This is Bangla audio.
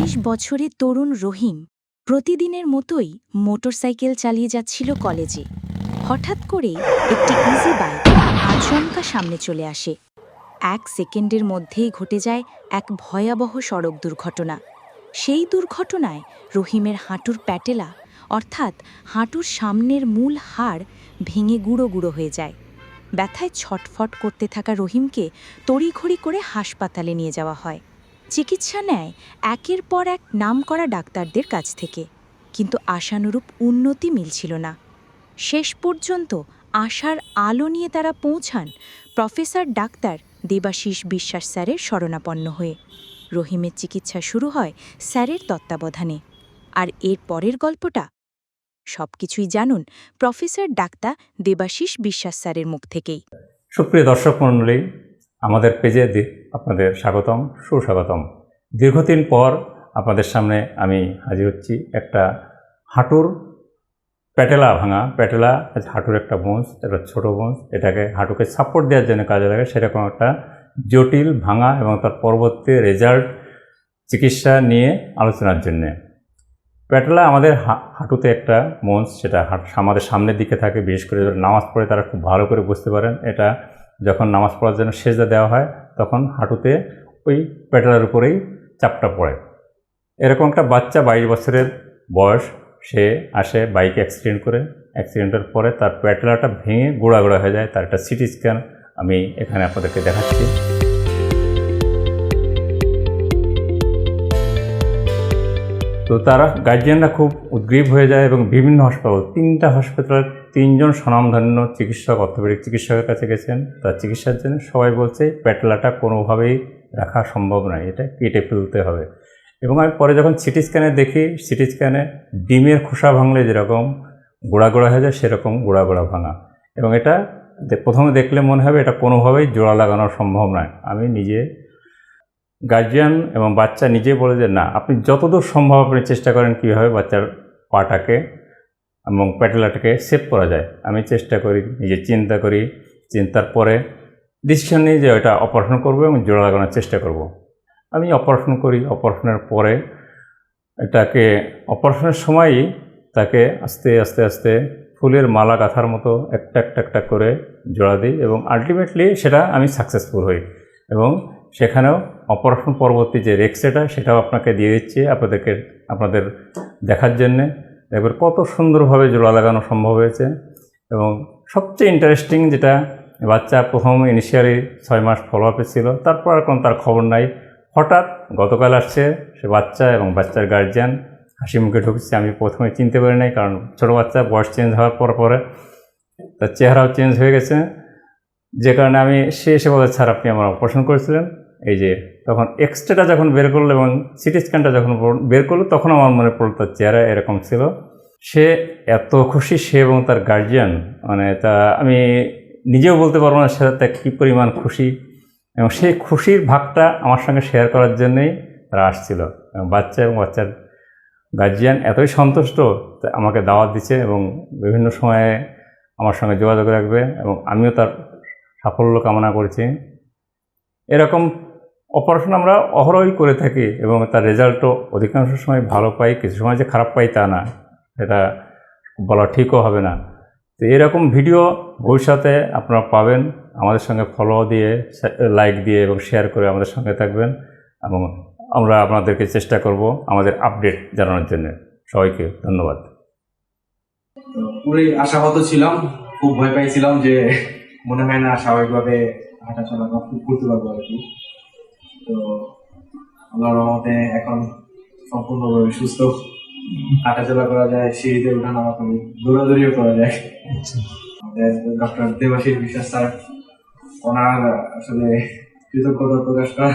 বাইশ বছরের তরুণ রহিম প্রতিদিনের মতোই মোটরসাইকেল চালিয়ে যাচ্ছিল কলেজে। হঠাৎ করে একটি ইজি বাইক আচমকা সামনে চলে আসে। এক সেকেন্ডের মধ্যেই ঘটে যায় এক ভয়াবহ সড়ক দুর্ঘটনা। সেই দুর্ঘটনায় রহিমের হাঁটুর প্যাটেলা, অর্থাৎ হাঁটুর সামনের মূল হাড়, ভেঙে গুঁড়ো গুঁড়ো হয়ে যায়। ব্যথায় ছটফট করতে থাকা রহিমকে তড়িঘড়ি করে হাসপাতালে নিয়ে যাওয়া হয়। চিকিৎসা নেয় একের পর এক নাম করা ডাক্তারদের কাছ থেকে। কিন্তু আশানুরূপ উন্নতি মিলছিল না। শেষ পর্যন্ত আশার আলো নিয়ে তারা পৌঁছান প্রফেসর ডাক্তার দেবাশিস বিশ্বাস স্যারের শরণাপন্ন হয়ে। রহিমের চিকিৎসা শুরু হয় স্যারের তত্ত্বাবধানে। আর এর পরের গল্পটা? সবকিছুই জানুন প্রফেসর ডাক্তার দেবাশিস বিশ্বাস স্যারের মুখ থেকেই। সুপ্রিয় দর্শক মণ্ডলী, আমাদের পেজে আপনাদের স্বাগতম, সুস্বাগতম। দীর্ঘদিন পর আপনাদের সামনে আমি হাজির হচ্ছি একটা হাঁটুর প্যাটেলা ভাঙা। প্যাটেলা হাঁটুর একটা বোনস একটা ছোটো বোনস এটাকে হাঁটুকে সাপোর্ট দেওয়ার জন্য কাজে লাগে। সেরকম একটা জটিল ভাঙা এবং তার পরবর্তী রেজাল্ট চিকিৎসা নিয়ে আলোচনার জন্যে। প্যাটেলা আমাদের হাঁটুতে একটা মঞ্চ সেটা আমাদের সামনের দিকে থাকে। বিশেষ করে যারা নামাজ পড়ে তারা খুব ভালো করে বুঝতে পারেন। এটা যখন নামাজ পড়ার জন্য সেজদা দেওয়া হয় তখন হাঁটুতে ওই প্যাটেলার উপরেই চাপটা পড়ে। এরকম একটা বাচ্চা বাইশ বছরের বয়স, সে আসে বাইক অ্যাক্সিডেন্ট করে। অ্যাক্সিডেন্টের পরে তার প্যাটেলাটা ভেঙে গোড়া গোড়া হয়ে যায়। তার একটা সিটি স্ক্যান আমি এখানে আপনাদেরকে দেখাচ্ছি। তো তারা গার্জিয়ানরা খুব উদ্গ্রীব হয়ে যায় এবং বিভিন্ন হাসপাতাল, তিনটা হাসপাতালের তিনজন স্বনামধন্য চিকিৎসক, অর্থোপেডিক চিকিৎসকের কাছে গেছেন। তার চিকিৎসার জন্য সবাই বলছে, প্যাটেলাটা কোনোভাবেই রাখা সম্ভব নয়, এটা কেটে ফেলতে হবে। এবং আমি পরে যখন সিটি স্ক্যানে দেখি, সিটি স্ক্যানে ডিমের খোসা ভাঙলে যেরকম, গোড়া গোড়া হয়ে যায় সেরকম গোড়া গোড়া ভাঙা। এবং এটা প্রথমে দেখলে মনে হবে এটা কোনোভাবেই জোড়া লাগানো সম্ভব নয়। আমি নিজে গার্জিয়ান এবং বাচ্চা নিজে বলে যে, না, আপনি যতদূর সম্ভব আপনি চেষ্টা করেন কীভাবে বাচ্চার পাটাকে এবং প্যাটেলাটাকে সেভ করা যায়। আমি চেষ্টা করি, নিজে চিন্তা করি, চিন্তার পরে ডিসিশন নিই যে ওটা অপারেশন করব এবং জোড়া লাগানোর চেষ্টা করব। আমি অপারেশন করি অপারেশনের পরে এটাকে অপারেশনের সময়ই তাকে আস্তে আস্তে আস্তে ফুলের মালা গাঁথার মতো একটা একটা একটা করে জোড়া দিই এবং আলটিমেটলি সেটা আমি সাকসেসফুল হই। এবং সেখানেও অপারেশন পরবর্তী যে রেক্সেটা সেটাও আপনাকে দিয়ে দিচ্ছি আপনাদেরকে, আপনাদের দেখার জন্যে। এবার কত সুন্দরভাবে জোড়া লাগানো সম্ভব হয়েছে এবং সবচেয়ে ইন্টারেস্টিং যেটা, বাচ্চা প্রথম ইনিশিয়ালি ছয় মাস ফলো আপে ছিল, তারপর আর কোনো তার খবর নাই। হঠাৎ গতকাল আসছে, সে বাচ্চা এবং বাচ্চার গার্জিয়ান হাসি মুখে ঢুকছে, আমি প্রথমে চিনতে পারি নাই কারণ ছোটো বাচ্চা, বয়স চেঞ্জ হওয়ার পর পরে তার চেহারাও চেঞ্জ হয়ে গেছে। যে কারণে আমি সে এসে বলে স্যার আপনি আমার অপারেশন করেছিলেন। এই যে, তখন এক্সট্রাটা যখন বের করল এবং সিটি স্ক্যানটা যখন বের করল, তখন আমার মনে পড়ল তার চেহারা এরকম ছিল। সে এত খুশি, সে এবং তার গার্জিয়ান মানে তা আমি নিজেও বলতে পারব না সে তা কী পরিমাণ খুশি। এবং সেই খুশির ভাগটা আমার সঙ্গে শেয়ার করার জন্যেই তারা আসছিল। এবং বাচ্চা এবং বাচ্চার গার্জিয়ান এতই সন্তুষ্ট আমাকে দাওয়াত দিচ্ছে এবং বিভিন্ন সময়ে আমার সঙ্গে যোগাযোগ রাখবে এবং আমিও তার সাফল্য কামনা করছি। এরকম অপারেশন আমরা অহরহই করে থাকি এবং তার রেজাল্টও অধিকাংশ সময় ভালো পাই, কিছু সময় যে খারাপ পাই তা না। এটা বলা ঠিকও হবে না। তো এরকম ভিডিও ভবিষ্যতে আপনারা পাবেন। আমাদের সঙ্গে ফলো দিয়ে লাইক দিয়ে এবং শেয়ার করে আমাদের সঙ্গে থাকবেন এবং আমরা আপনাদেরকে চেষ্টা করব আমাদের আপডেট জানানোর জন্য। সবাইকে ধন্যবাদ। পুরোই আশাহত ছিলাম, খুব ভয় পাইছিলাম যে মনে হয় না স্বাভাবিকভাবে হাঁটা চলা করতে পারব আর কি তো আল্লাহর রহমতে এখন সম্পূর্ণভাবে সুস্থ। হাঁটাচলা করা যায় সিঁড়িতে ওঠা নামা করি দৌড়াদৌড়িও করা যায়। আমাদের ডক্টর দেবাশীর বিশ্বাস স্যার ওনার আসলে কৃতজ্ঞতা প্রকাশ করা